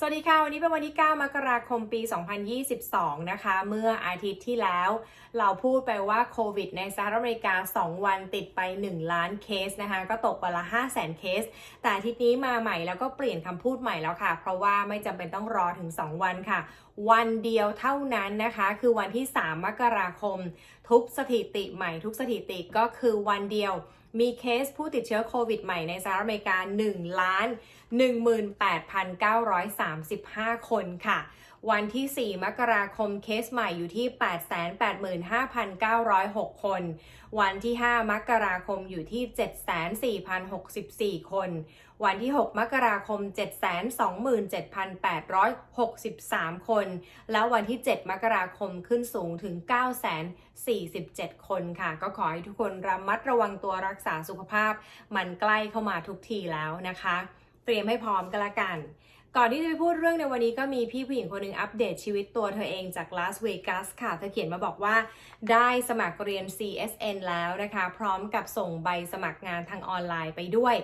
สวัสดีค่ะ วันนี้เป็นวันที่ 9 มกราคมปี 2022 นะคะ เมื่ออาทิตย์ที่แล้ว เราพูดไปว่าโควิดในสหรัฐอเมริกา 2 วันติดไป 1 ล้านเคสนะคะ ก็ตกวันละ 5 0 0 0 0 0 เคส แต่อาทิตย์นี้มาใหม่แล้วก็เปลี่ยนคำพูดใหม่แล้วค่ะ เพราะว่าไม่จำเป็นต้องรอถึง 2 วันค่ะ วันเดียวเท่านั้นนะคะ คือวันที่ 3 มกราคม ทุกสถิติใหม่ทุกสถิติก็คือวันเดียว มีเคสผู้ติดเชื้อโควิดใหม่ในสหรัฐอเมริกา1ล้าน18,935 คนค่ะ วันที่ 4 มกราคมเคสใหม่อยู่ที่ 885,906 คน วันที่ 5 มกราคมอยู่ที่ 74,064 คน วันที่ 6 มกราคม 727,863 คน แล้ววันที่ 7 มกราคมขึ้นสูงถึง 947 คนค่ะ ก็ขอให้ทุกคนระมัดระวังตัวรักษาสุขภาพ มันใกล้เข้ามาทุกทีแล้วนะคะ เตรียมให้พร้อมกันละกันก่อนที่จะไปพูดเรื่องในวันนี้ก็มีพี่ผู้หญิงคนหนึ่งอัปเดตชีวิตตัวเธอเองจากลาสเวกัสค่ะ เธอเขียนมาบอกว่าได้สมัครเรียน CSN แล้วนะคะ พร้อมกับส่งใบสมัครงานทางออนไลน์ไปด้วย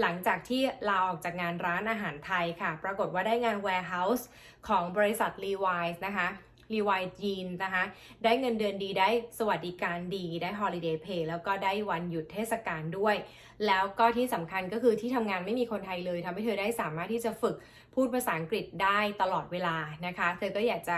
หลังจากที่ลาออกจากงานร้านอาหารไทยค่ะ ปรากฏว่าได้งาน warehouse ของบริษัท Levi's นะคะ Levi's Jeans นะคะ ได้เงินเดือนดีได้สวัสดิการดีได้ holiday pay แล้วก็ได้วันหยุดเทศกาลด้วย แล้วก็ที่สำคัญก็คือที่ทำงานไม่มีคนไทยเลยทำให้เธอได้สามารถที่จะฝึกพูดภาษาอังกฤษได้ตลอดเวลานะคะ เธอก็อยากจะ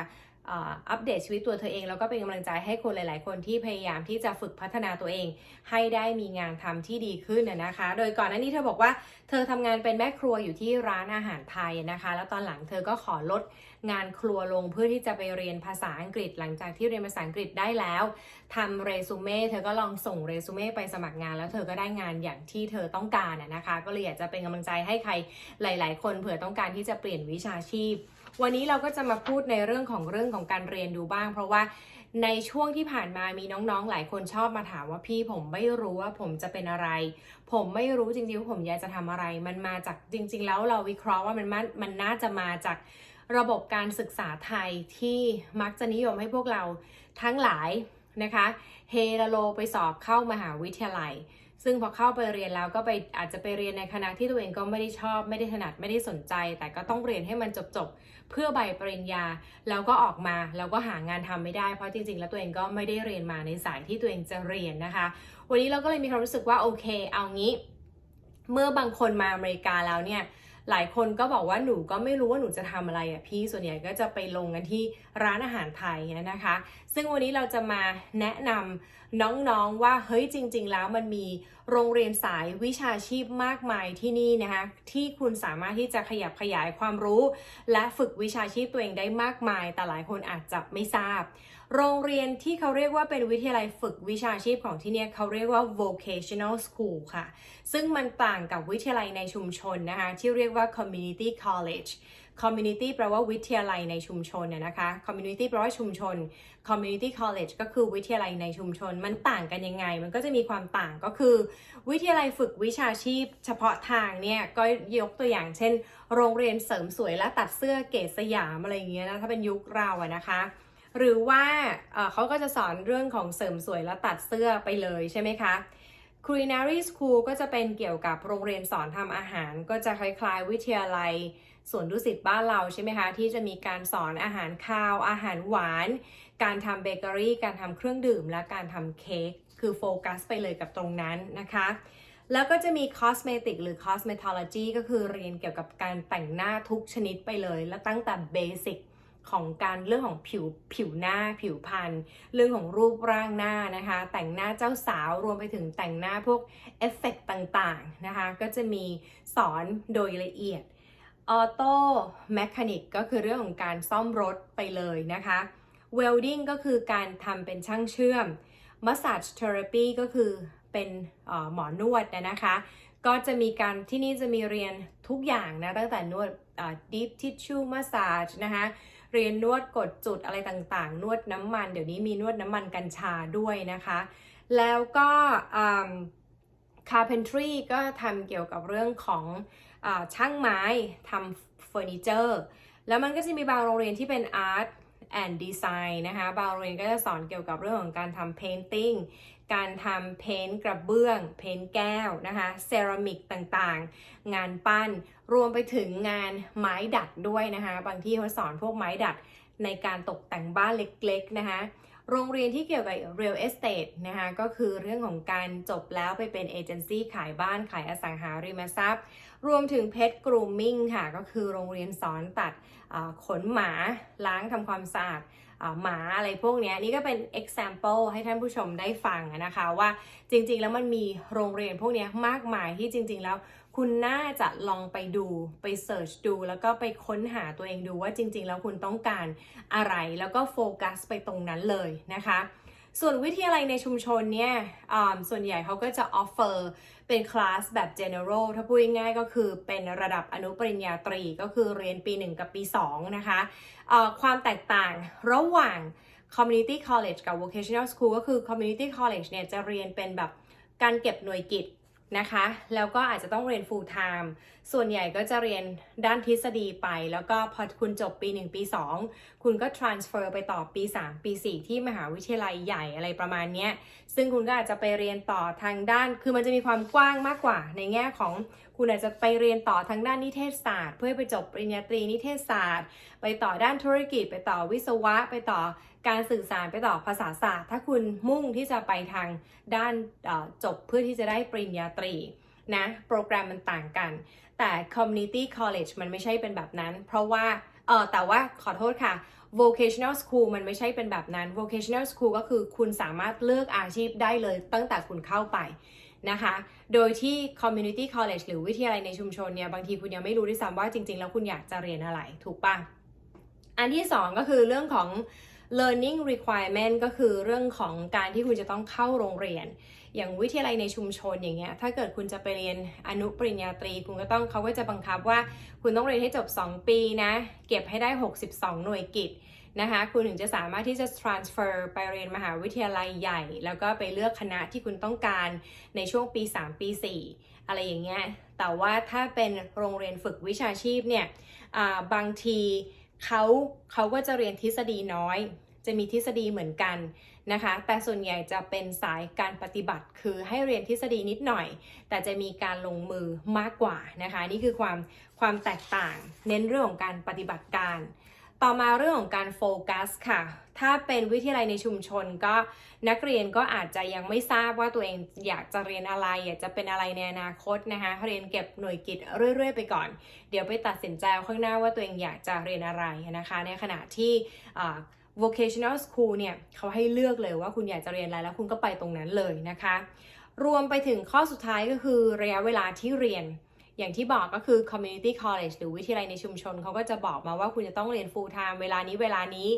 อัปเดตชีวิตตัวเธอเอง แล้วก็เป็นกำลังใจให้คนหลาย ๆ คนที่พยายามที่จะฝึกพัฒนาตัวเอง ให้ได้มีงานทำที่ดีขึ้นนะคะ โดยก่อนหน้านี้เธอบอกว่าเธอทำงานเป็นแม่ครัวอยู่ที่ร้านอาหารไทยนะคะ แล้วตอนหลังเธอก็ขอลดงานครัวลงเพื่อที่จะไปเรียนภาษาอังกฤษ หลังจากที่เรียนภาษาอังกฤษได้แล้วทำเรซูเม่เธอก็ลองส่งเรซูเม่ไปสมัครงาน แล้วเธอก็ได้งานอย่างที่เธอต้องการนะนะคะ ก็เลยอยากจะเป็นกำลังใจให้ใครหลาย ๆ คนเผื่อต้องการที่จะเปลี่ยนวิชาชีพ วันนี้เราก็จะมาพูดในเรื่องของเรื่องของการเรียนดูบ้าง เพราะว่าในช่วงที่ผ่านมามีน้องๆ หลายคนชอบมาถามว่าพี่ผมไม่รู้ว่าผมจะเป็นอะไร ผมไม่รู้จริงๆว่าผมอยากจะทำอะไร มันมาจากจริง ๆ แล้วเราวิเคราะห์ว่ามันมันมันน่าจะมาจากระบบการศึกษาไทยที่มักจะนิยมให้พวกเราทั้งหลายนะคะ เฮลโลไปสอบเข้ามหาวิทยาลัย ซึ่งพอเข้าไปเรียนแล้วก็ไปอาจจะไปเรียนในคณะที่ตัวเองก็ไม่ได้ชอบ ไม่ได้ถนัดไม่ได้สนใจ แต่ก็ต้องเรียนให้มันจบๆเพื่อใบปริญญา แล้วก็ออกมาแล้วก็หางานทำไม่ได้ เพราะจริงๆ แล้วตัวเองก็ไม่ได้เรียนมาในสายที่ตัวเองจะเรียนนะคะ วันนี้เราก็เลยมีความรู้สึกว่าโอเค เอางี้ เมื่อบางคนมาอเมริกาแล้วเนี่ย หลายคนก็บอกว่าหนูก็ไม่รู้ว่าหนูจะทำอะไรอะพี่ส่วนใหญ่ก็จะไปลงกันที่ร้านอาหารไทยนะคะ ซึ่งวันนี้เราจะมาแนะนำน้องๆว่าเฮ้ยจริง ๆ แล้วมันมีโรงเรียนสายวิชาชีพมากมายที่นี่นะคะที่คุณสามารถที่จะขยับขยายความรู้ และฝึกวิชาชีพตัวเองได้มากมาย แต่หลายคนอาจจะไม่ทราบ โรงเรียนที่เขาเรียกว่าเป็นวิทยาลัยฝึกวิชาชีพของที่เนี่ยเขาเรียกว่า vocational school ค่ะ ซึ่งมันต่างกับวิทยาลัยในชุมชนนะคะที่เรียกว่า community college community แปลว่าวิทยาลัยในชุมชนน่ยนะคะ community แปลว่าชุมชน community college ก็คือวิทยาลัยในชุมชน มันต่างกันยังไง มันก็จะมีความต่างก็คือ วิทยาลัยฝึกวิชาชีพ เฉพาะทางเนี่ยก็ยกตัวอย่างเช่น โรงเรียนเสริมสวยและตัดเสื้อเกศสยามอะไรอย่างเงี้ยนะถ้าเป็นยุคเราอะนะคะ หรือว่าเขาก็จะสอนเรื่องของเสริมสวยและตัดเสื้อไปเลยใช่ไหมคะ Culinary School ก็จะเป็นเกี่ยวกับโรงเรียนสอนทำอาหาร ก็จะคล้ายๆ วิทยาลัยสวนดุสิตบ้านเราใช่ไหมคะ ที่จะมีการสอนอาหารข้าว อาหารหวาน การทำเบเกอรี่ การทำเครื่องดื่ม และการทำเค้กคือโฟกัสไปเลยกับตรงนั้นนะคะ แล้วก็จะมี cosmetic หรือ cosmetology ก็คือเรียนเกี่ยวกับการแต่งหน้าทุกชนิดไปเลย และตั้งแต่เบสิก ของการเรื่องของผิวผิวหน้าผิวพรรณเรื่องของรูปร่างหน้านะคะ แต่งหน้าเจ้าสาวรวมไปถึงแต่งหน้าพวกเอฟเฟกต่างๆนะคะ ก็จะมีสอนโดยละเอียดออโต้แมคานิกก็คือเรื่องของการซ่อมรถไปเลยนะคะเวลดิ้งก็คือการทำเป็นช่างเชื่อม Massage Therapy ก็คือเป็นออหมอนวดนะคะ ก็จะมีการที่นี่จะมีเรียนทุกอย่างนะ ตั้งแต่นวดเอ่อ deep tissue massage นะคะ เรียนนวดกดจุดอะไรต่างๆ นวดน้ำมัน เดี๋ยวนี้มีนวดน้ำมันกัญชาด้วยนะคะ แล้วก็ carpentry ก็ทำเกี่ยวกับเรื่องของอช่างไม้ทำเฟอร์นิเจอร์แล้วมันก็จะมีบางโรงเรียนที่เป็น art and design นะคะ บางโรงเรียนก็จะสอนเกี่ยวกับเรื่องของการทำ painting การทำเพ้นท์กระเบื้อง เพ้นท์แก้วนะคะเซรามิกต่างๆ งานปั้นรวมไปถึงงานไม้ดัดด้วยนะคะบางที่เขาสอนพวกไม้ดัดในการตกแต่งบ้านเล็กๆนะคะโรงเรียนที่เกี่ยวกับ real estate นะคะก็คือเรื่องของการจบแล้วไปเป็นเอเจนซี่ขายบ้านขายอสังหาริมทรัพย์ รวมถึงเพ t กรูมมิ่งค่ะ ก็คือโรงเรียนสอนตัดขนหมาล้างทำความสะอาด หมาอะไรพวกนี้นี่ก็เป็น example ให้ท่านผู้ชมได้ฟังนะคะว่าจริงๆ แล้วมันมีโรงเรียนพวกนี้มากมายที่จริง ๆ แล้ว คุณน่าจะลองไปดูไปเสิร์ชดู แล้วก็ไปค้นหาตัวเองดูว่าจริง ๆ แล้วคุณต้องการอะไร แล้วก็โฟกัสไปตรงนั้นเลยนะคะ ส่วนวิทยาลัยในชุมชนเนี่ยอ่าส่วนใหญ่เขาก็จะออฟเฟอร์เป็นคลาสแบบ general ถ้าพูดง่ายก็คือเป็นระดับอนุปริญญาตรีก็คือเรียนปี 1 กับปี 2 นะคะเอ่อความแตกต่างระหว่าง community college กับ vocational school ก็คือ community college เนี่ยจะเรียนเป็นแบบการเก็บหน่วยกิจ นะคะ แล้วก็อาจจะต้องเรียน full time ส่วนใหญ่ก็จะเรียนด้านทฤษฎีไป แล้วก็พอคุณจบปี 1 ปี 2 คุณก็ transfer ไปต่อปี 3 ปี 4 ที่มหาวิทยาลัยใหญ่อะไรประมาณนี้ ซึ่งคุณก็อาจจะไปเรียนต่อทางด้าน คือมันจะมีความกว้างมากกว่า ในแง่ของคุณอาจจะไปเรียนต่อทางด้านนิเทศศาสตร์ เพื่อไปจบปริญญาตรีนิเทศศาสตร์ ไปต่อด้านธุรกิจ ไปต่อวิศวะ ไปต่อ การสื่อสารไปต่อภาษาศาสตร์ ถ้าคุณมุ่งที่จะไปทางด้านจบเพื่อที่จะได้ปริญญาตรีนะโปรแกรมมันต่างกัน แต่ community college มันไม่ใช่เป็นแบบนั้น เพราะว่าเออแต่ว่าขอโทษค่ะ vocational school มันไม่ใช่เป็นแบบนั้น vocational school ก็คือคุณสามารถเลือกอาชีพได้เลยตั้งแต่คุณเข้าไปนะคะ โดยที่ community college หรือวิทยาลัยในชุมชนเนี่ย บางทีคุณยังไม่รู้ด้วยซ้ำว่าจริง ๆ แล้วคุณอยากจะเรียนอะไรถูกปะอันที่สองก็คือเรื่องของ learning requirement ก็คือเรื่องของการที่คุณจะต้องเข้าโรงเรียน อย่างวิทยาลัยในชุมชนอย่างเงี้ยถ้าเกิดคุณจะไปเรียนอนุปริญญาตรี คุณก็ต้องเขาก็จะบังคับว่า คุณต้องเรียนให้จบ 2 ปีนะ เก็บให้ได้ 62 หน่วยกิตนะคะคุณถึงจะสามารถที่จะ transfer ไปเรียนมหาวิทยาลัยใหญ่ แล้วก็ไปเลือกคณะที่คุณต้องการในช่วงปี 3 ปี 4 อะไรอย่างเงี้ยแต่ว่าถ้าเป็นโรงเรียนฝึกวิชาชีพเนี่ยบางทีเขาเขาก็จะเรียนทฤษฎีน้อย จะมีทฤษฎีเหมือนกันนะคะ แต่ส่วนใหญ่จะเป็นสายการปฏิบัติ คือให้เรียนทฤษฎีนิดหน่อย แต่จะมีการลงมือมากกว่านะคะ นี่คือความความแตกต่าง เน้นเรื่องของการปฏิบัติการ ต่อมาเรื่องของการโฟกัสค่ะ ถ้าเป็นวิทยาลัยในชุมชนก็นักเรียนก็อาจจะยังไม่ทราบว่าตัวเองอยากจะเรียนอะไรอยากจะเป็นอะไรในอนาคตนะคะ เรียนเก็บหน่วยกิตเรื่อย ๆ ไปก่อน เดี๋ยวไปตัดสินใจข้างหน้าว่าตัวเองอยากจะเรียนอะไรนะคะ ในขณะที่ vocational school เนี่ยเขาให้เลือกเลยว่าคุณอยากจะเรียนอะไรแล้วคุณก็ไปตรงนั้นเลยนะคะ รวมไปถึงข้อสุดท้ายก็คือระยะเวลาที่เรียน อย่างที่บอกก็คือ community college หรือวิทยาลัยในชุมชน เขาก็จะบอกมาว่าคุณจะต้องเรียน full time เวลานี้เวลานี้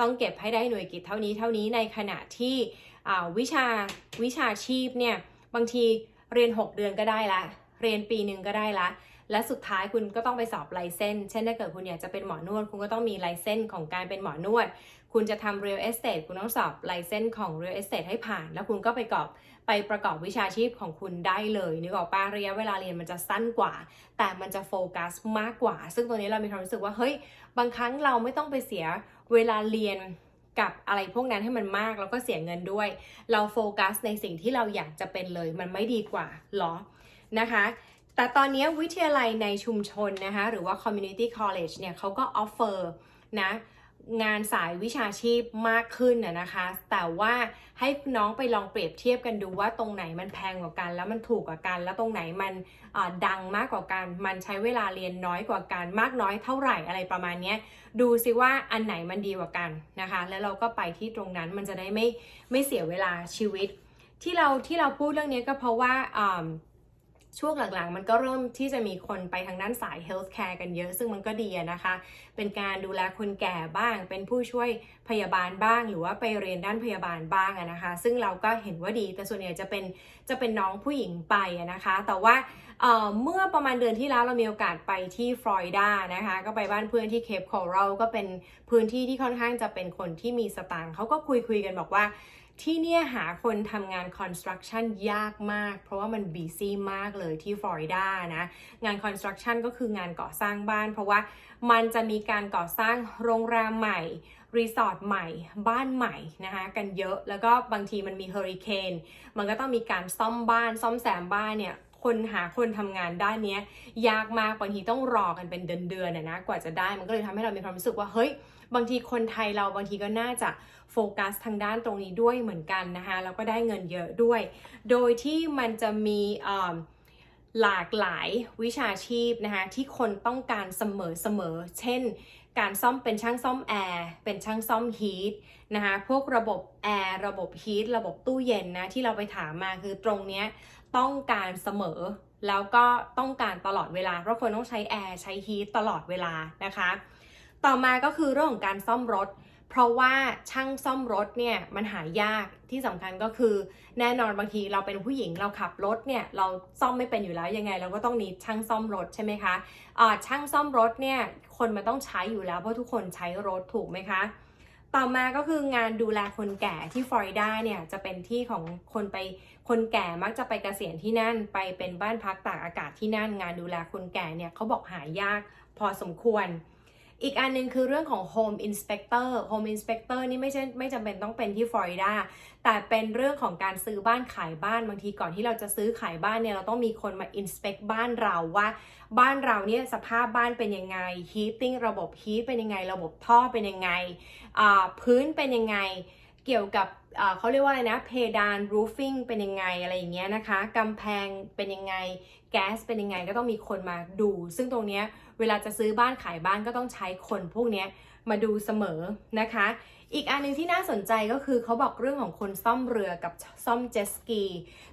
ต้องเก็บให้ได้หน่วยกิตเท่านี้เท่านี้ในขณะที่วิชาวิชาชีพเนี่ยบางทีเรียน 6 เดือนก็ได้ละ เรียนปีหนึ่งก็ได้ละ และสุดท้ายคุณก็ต้องไปสอบไลเซนเช่นถ้าเกิดคุณอยากจะเป็นหมอนวด คุณก็ต้องมีไลเซนของการเป็นหมอนวด คุณจะทำ real estate คุณต้องสอบไลเซนของ real estate ให้ผ่าน แล้วคุณก็ไปกอบไปประกอบวิชาชีพของคุณได้เลยนึกออกปะระยะเวลาเรียนมันจะสั้นกว่า แต่มันจะโฟกัสมากกว่า ซึ่งตัวนี้เรามีความรู้สึกว่าเฮ้ยบางครั้งเราไม่ต้องไปเสียเวลาเรียนกับอะไรพวกนั้นให้มันมากแล้วก็เสียเงินด้วย เราโฟกัสในสิ่งที่เราอยากจะเป็นเลย มันไม่ดีกว่าหรอนะคะ แต่ตอนนี้วิทยาลัยในชุมชนนะคะหรือว่า community college เนี่ยเขาก็ offer นะงานสายวิชาชีพมากขึ้นนะคะ แต่ว่าให้น้องไปลองเปรียบเทียบกันดูว่าตรงไหนมันแพงกว่ากัน แล้วมันถูกกว่ากัน แล้วตรงไหนมันดังมากกว่ากัน มันใช้เวลาเรียนน้อยกว่ากันมากน้อยเท่าไหร่อะไรประมาณนี้ดูซิว่าอันไหนมันดีกว่ากันนะคะ แล้วเราก็ไปที่ตรงนั้นมันจะได้ไม่ไม่เสียเวลาชีวิต ที่เราที่เราพูดเรื่องนี้ก็เพราะว่า ช่วงหลังๆ มันก็เริ่มที่จะมีคนไปทางด้านสายเฮลท์แคร์กันเยอะ ซึ่งมันก็ดีอะนะคะ เป็นการดูแลคนแก่บ้าง เป็นผู้ช่วยพยาบาลบ้าง หรือว่าไปเรียนด้านพยาบาลบ้างอะนะคะ ซึ่งเราก็เห็นว่าดี แต่ส่วนใหญ่จะเป็นจะเป็นน้องผู้หญิงไปอะนะคะ แต่ว่า เเมื่อประมาณเดือนที่แล้วเรามีโอกาสไปที่ฟลอริดานะคะ ก็ไปบ้านเพื่อนที่เคปคอรัลก็เป็นพื้นที่ที่ค่อนข้างจะเป็นคนที่มีสตางค์เขาก็คุยคุยกันบอกว่าที่เนี่ยหาคนทำงาน construction ยากมาก เพราะว่ามันบีซี่มากเลยที่ฟลอริดานะ งาน construction ก็คืองานก่อสร้างบ้าน เพราะว่ามันจะมีการก่อสร้างโรงแรมใหม่ รีสอร์ทใหม่ บ้านใหม่นะคะกันเยอะแล้วก็บางทีมันมีเฮอริเคนมันก็ต้องมีการซ่อมบ้านซ่อมแซมบ้านเนี่ย คนหาคนทำงานด้านนี้ยากมากบางทีต้องรอกันเป็นเดือนๆนะนะกว่าจะได้มันก็เลยทำให้เรามีความรู้สึกว่าเฮ้ยบางทีคนไทยเราบางทีก็น่าจะโฟกัสทางด้านตรงนี้ด้วยเหมือนกันนะคะแล้วก็ได้เงินเยอะด้วย โดยที่มันจะมีหลากหลายวิชาชีพนะคะที่คนต้องการเสมอเสมอเช่น การซ่อมเป็นช่างซ่อมแอร์เป็นช่างซ่อมฮีทนะคะพวกระบบแอร์ระบบฮีทระบบตู้เย็นนะที่เราไปถามมาคือตรงเนี้ย ต้องการเสมอ แล้วก็ต้องการตลอดเวลา เพราะคนต้องใช้แอร์ใช้ฮีทตลอดเวลานะคะ ต่อมาก็คือเรื่องของการซ่อมรถ เพราะว่าช่างซ่อมรถเนี่ยมันหายากที่สำคัญก็คือ แน่นอนบางทีเราเป็นผู้หญิงเราขับรถเนี่ยเราซ่อมไม่เป็นอยู่แล้วยังไง เราก็ต้องนิดช่างซ่อมรถใช่ไหมคะะช่างซ่อมรถเนี่ยคนมันต้องใช้อยู่แล้วเพราะทุกคนใช้รถถูกไหมคะต่อมาก็คืองานดูแลคนแก่ที่ฟลอริดาเนี่ยจะเป็นที่ของคนไป คนแก่มักจะไปเกษียณที่นั่น ไปเป็นบ้านพักตากอากาศที่นั่น งานดูแลคนแก่เนี่ยเขาบอกหายากพอสมควร อีกอันนึงคือเรื่องของ Home Inspector Home Inspector นี่ไม่ใช่ไม่จำเป็นต้องเป็นที่ฟลอริดา แต่เป็นเรื่องของการซื้อบ้านขายบ้าน บางทีก่อนที่เราจะซื้อขายบ้านเนี่ยเราต้องมีคนมา inspect บ้านเราว่า บ้านเราเนี่ยสภาพบ้านเป็นยังไง heating ระบบ heat เป็นยังไง ระบบท่อเป็นยังไง พื้นเป็นยังไง เกี่ยวกับเขาเรียกว่าอะไรนะ เพดาน roofing เป็นยังไงอะไรอย่างเงี้ยนะคะกำแพงเป็นยังไง แก๊สเป็นยังไงก็ต้องมีคนมาดู ซึ่งตรงเนี้ยเวลาจะซื้อบ้านขายบ้านก็ต้องใช้คนพวกนี้มาดูเสมอนะคะ อีกอันหนึ่งที่น่าสนใจก็คือเขาบอกเรื่องของคนซ่อมเรือกับซ่อมเจ็ตสกี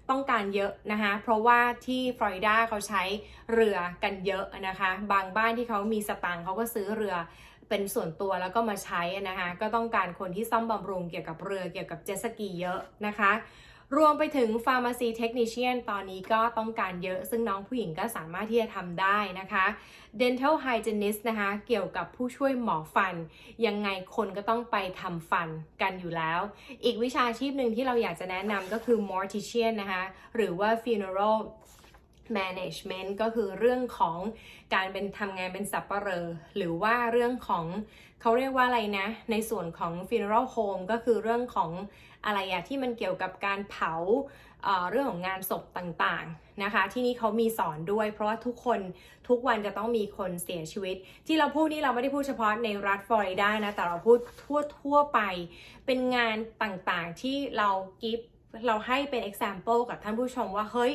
ต้องการเยอะนะคะ เพราะว่าที่ฟลอริดาเขาใช้เรือกันเยอะนะคะ บางบ้านที่เขามีสตังค์เขาก็ซื้อเรือ เป็นส่วนตัวแล้วก็มาใช้นะคะก็ต้องการคนที่ซ่อมบำรุงเกี่ยวกับเรือเกี่ยวกับเจสกีเยอะนะคะ รวมไปถึง Pharmacy Technician ตอนนี้ก็ต้องการเยอะ ซึ่งน้องผู้หญิงก็สามารถที่จะทำได้นะคะ Dental Hygienist นะคะ เกี่ยวกับผู้ช่วยหมอฟัน ยังไงคนก็ต้องไปทำฟันกันอยู่แล้ว อีกวิชาชีพหนึ่งที่เราอยากจะแนะนำก็คือ Mortician นะคะ หรือว่า Funeral management ก็คือเรื่องของการเป็นทำงานเป็นสับปะเหร่อหรือว่าเรื่องของเขาเรียกว่าอะไรนะ ในส่วนของ funeral home ก็คือเรื่องของอะไรอะที่มันเกี่ยวกับการเผาเเรื่องของงานศพต่างๆนะคะ ที่นี่เขามีสอนด้วย เพราะว่าทุกคนทุกวันจะต้องมีคนเสียชีวิต ที่เราพูดนี่เราไม่ได้พูดเฉพาะในรัฐฟลอริดานะ แต่เราพูดทั่วทั่วไป เป็นงานต่างๆที่เรากิฟเราให้เป็น example กับท่านผู้ชมว่า เฮ้ย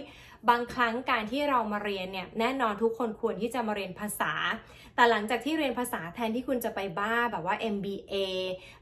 บางครั้งการที่เรามาเรียนเนี่ยแน่นอนทุกคนควรที่จะมาเรียนภาษา แต่หลังจากที่เรียนภาษาแทนที่คุณจะไปบ้าแบบว่า MBA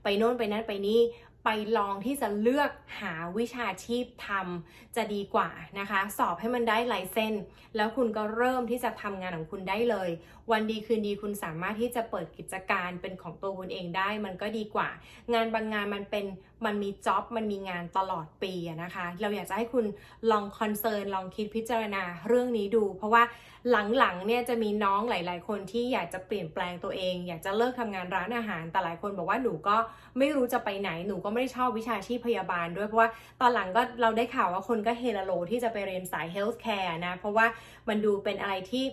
ไปโน่นไปนั่นไปนี่ไปลองที่จะเลือกหาวิชาชีพทำจะดีกว่านะคะ สอบให้มันได้ไลเซนแล้วคุณก็เริ่มที่จะทำงานของคุณได้เลยวันดีคืนดีคุณสามารถที่จะเปิดกิจการเป็นของตัวคุณเองได้ มันก็ดีกว่า งานบางงานมันเป็นมันมีจ็อบมันมีงานตลอดปีนะคะ เราอยากจะให้คุณลองคอนเซิร์นลองคิดพิจารณาเรื่องนี้ดู เพราะว่าหลังๆเนี่ยจะมีน้องหลาย ๆ คนที่อยากจะเปลี่ยนแปลงตัวเอง อยากจะเลิกทำงานร้านอาหาร แต่หลายคนบอกว่าหนูก็ไม่รู้จะไปไหนหนูก็ไม่ได้ชอบวิชาชีพพยาบาลด้วยเพราะว่าตอนหลังก็เราได้ข่าวว่าคนก็เฮลโลที่จะไปเรียนสายเฮลท์แคร์นะเพราะว่ามันดูเป็นอะไรที่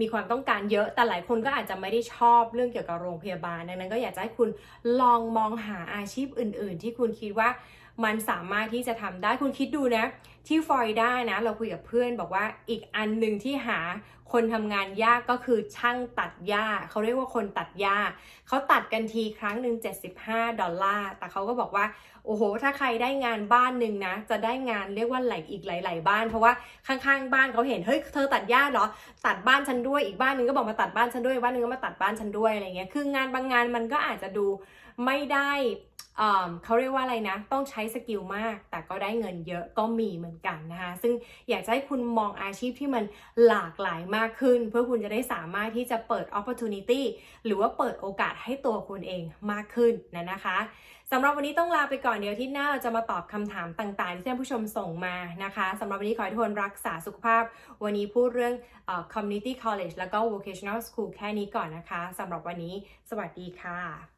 มีความต้องการเยอะ แต่หลายคนก็อาจจะไม่ได้ชอบเรื่องเกี่ยวกับโรงพยาบาล ดังนั้นก็อยากจะให้คุณลองมองหาอาชีพอื่น ๆ ที่คุณคิดว่า มันสามารถที่จะทำได้คุณคิดดูนะ ที่ฟลอริดานะ เราคุยกับเพื่อนบอกว่าอีกอันหนึ่งที่หาคนทำงานยากก็คือช่างตัดหญ้าเขาเรียกว่าคนตัดหญ้าเขาตัดกันทีครั้งหนึ่ง75 ดอลลาร์ แต่เขาก็บอกว่า โอ้โห ถ้าใครได้งานบ้านหนึ่งนะ จะได้งานเรียกว่าหลายอีกหลาย ๆ บ้าน เพราะว่าข้างๆ บ้านเขาเห็น เฮ้ย เธอตัดหญ้าเหรอ ตัดบ้านฉันด้วย อีกบ้านหนึ่งก็บอกมาตัดบ้านฉันด้วย บ้านหนึ่งก็มาตัดบ้านฉันด้วย อะไรเงี้ย คืองานบางงานมันก็อาจจะดู ไม่ได้เขาเรียกว่าอะไรนะ ต้องใช้สกิลมาก แต่ก็ได้เงินเยอะก็มีเหมือนกันนะคะ ซึ่งอยากจะให้คุณมองอาชีพที่มันหลากหลายมากขึ้น เพื่อคุณจะได้สามารถที่จะเปิด opportunity หรือว่าเปิดโอกาสให้ตัวคุณเองมากขึ้นนะนะคะสำหรับวันนี้ต้องลาไปก่อนเดี๋ยวที่หน้าเราจะมาตอบคำถามต่างๆ ที่ท่านผู้ชมส่งมานะคะสำหรับวันนี้ขอให้ทุกคนรักษาสุขภาพ วันนี้พูดเรื่อง community college แล้วก็ vocational school แค่นี้ก่อนนะคะสำหรับวันนี้ สวัสดีค่ะ